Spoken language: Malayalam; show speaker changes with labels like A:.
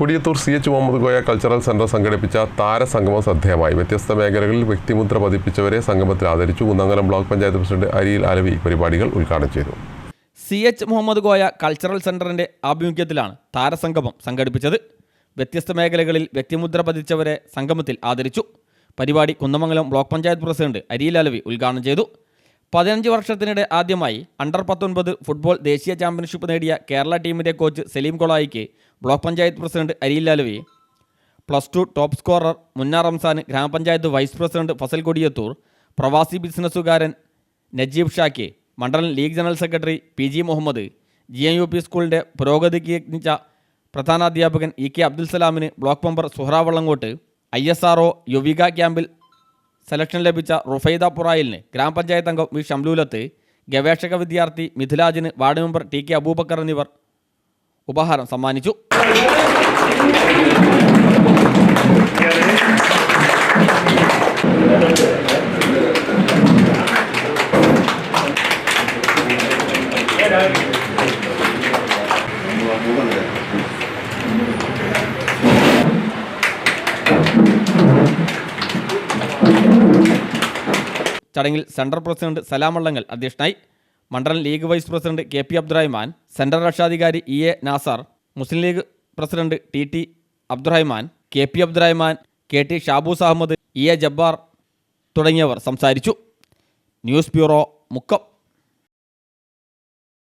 A: Kodiyathur C H Muhammad Goya cultural centre സംഘടിപ്പിച്ച താരസംഗമം ശ്രദ്ധേയമായി. വ്യത്യസ്ത മേഖലകളിൽ വ്യക്തിമുദ്ര പതിപ്പിച്ചവരെ സംഗമത്തിൽ ആദരിച്ചു. കുന്നംകുളം ബ്ലോക്ക് പഞ്ചായത്ത് പ്രസിഡന്റ് അരിയിൽ അലവി പരിപാടികൾ ഉദ്ഘാടനം ചെയ്തു.
B: C H Muhammad Goya cultural സെന്ററിന്റെ ആഭിമുഖ്യത്തിലാണ് താരസംഗമം സംഘടിപ്പിച്ചത്. വ്യത്യസ്ത മേഖലകളിൽ വ്യക്തിമുദ്ര പതിച്ചവരെ സംഗമത്തിൽ ആദരിച്ചു. പരിപാടി കുന്നമംഗലം ബ്ലോക്ക് പഞ്ചായത്ത് പ്രസിഡന്റ് അരിയിൽ അലവി ഉദ്ഘാടനം ചെയ്തു. പതിനഞ്ച് വർഷത്തിനിടെ ആദ്യമായി അണ്ടർ പത്തൊൻപത് ഫുട്ബോൾ ദേശീയ ചാമ്പ്യൻഷിപ്പ് നേടിയ കേരള ടീമിന്റെ കോച്ച് സലീം കൊളായിക്ക് ബ്ലോക്ക് പഞ്ചായത്ത് പ്രസിഡന്റ് അരിയിൽ ലാലുവി. Plus two top scorer Munnar Ramzan ഗ്രാമപഞ്ചായത്ത് വൈസ് പ്രസിഡന്റ് ഫസൽ കൊടിയത്തൂർ പ്രവാസി ബിസിനസ്സുകാരൻ നജീബ് ഷാക്ക് മണ്ഡലം league general secretary P G Muhammad G M U P സ്കൂളിന്റെ പുരോഗതിക്ക് യജ്ഞിച്ച പ്രധാനാധ്യാപകൻ E K Abdul സലാമിന് block member Suhra Vallankottu I S R O Yuvika ക്യാമ്പിൽ സെലക്ഷൻ ലഭിച്ച റുഫൈദ പുറായിലിന് ഗ്രാമപഞ്ചായത്ത് അംഗം വി. ഷംലൂലത്ത് ഗവേഷക വിദ്യാർത്ഥി മിഥിലാജിന് ward member T. K. Abubakar എന്നിവർ ഉപഹാരം സമ്മാനിച്ചു. ചടങ്ങിൽ സെൻട്രൽ പ്രസിഡന്റ് സലാം വള്ളങ്ങൽ അധ്യക്ഷനായി മണ്ഡലം league vice president K P Abdurahman central രക്ഷാധികാരി E A Nasar Muslim League president T T Abdurahman K P Abdurahman K T Shaboos Ahmed E A Jabbar തുടങ്ങിയവർ സംസാരിച്ചു. News bureau Mukkam.